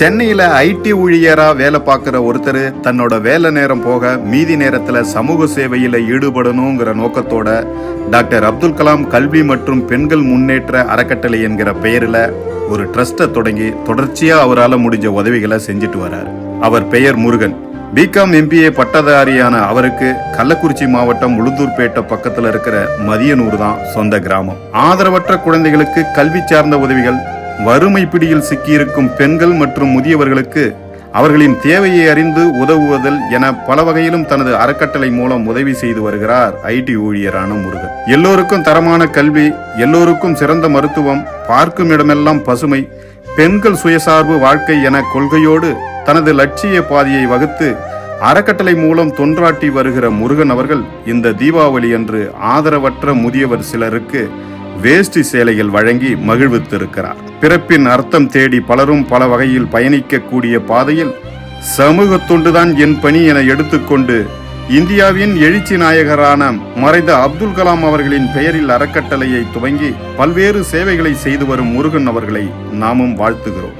சென்னையில ஐடி ஊழியரா வேலை பார்க்குற ஒருத்தர் தன்னோட வேலை நேரம் போக மீதி நேரத்துல சமூக சேவையில ஈடுபடணுங்கிற நோக்கத்தோட டாக்டர் அப்துல் கலாம் கல்வி மற்றும் பெண்கள் முன்னேற்ற அறக்கட்டளை என்கிற பெயரில் ஒரு ட்ரஸ்ட்டை தொடங்கி தொடர்ச்சியா அவரால் முடிஞ்ச உதவிகளை செஞ்சுட்டு வரார் அவர் பெயர் முருகன். பிகாம் எம்பிஏ பட்டதாரியான அவருக்கு கள்ளக்குறிச்சி மாவட்டம் உளுந்தூர்பேட்டை பக்கத்துல இருக்கிற மதியனூர் தான் சொந்த கிராமம். ஆதரவற்ற குழந்தைகளுக்கு கல்வி சார்ந்த உதவிகள் வறுமை பிடியில் சிக்கியிருக்கும் பெண்கள் மற்றும் முதியவர்களுக்கு அவர்களின் தேவையை அறிந்து உதவுவதல் என பல வகையிலும் தனது அறக்கட்டளை மூலம் உதவி செய்து வருகிறார் ஐடி ஊழியரான முருகன். எல்லோருக்கும் தரமான கல்வி எல்லோருக்கும் சிறந்த மருத்துவம் பார்க்கும் இடமெல்லாம் பசுமை பெண்கள் சுயசார்பு வாழ்க்கை என கொள்கையோடு தனது லட்சிய பாதையை வகுத்து அறக்கட்டளை மூலம் தொன்றாட்டி வருகிற முருகன் அவர்கள் இந்த தீபாவளி அன்று ஆதரவற்ற முதியவர் சிலருக்கு வேஷ்டி சேலைகள் வழங்கி மகிழ்வித்திருக்கிறார். பிறப்பின் அர்த்தம் தேடி பலரும் பல வகையில் பயணிக்கக்கூடிய பாதையில் சமூக தொண்டுதான் என் பணி என எடுத்துக்கொண்டு இந்தியாவின் எழுச்சி நாயகரான மறைந்த அப்துல் கலாம் அவர்களின் பெயரில் அறக்கட்டளையை துவங்கி பல்வேறு சேவைகளை செய்து வரும் முருகன் அவர்களை நாமும் வாழ்த்துகிறோம்.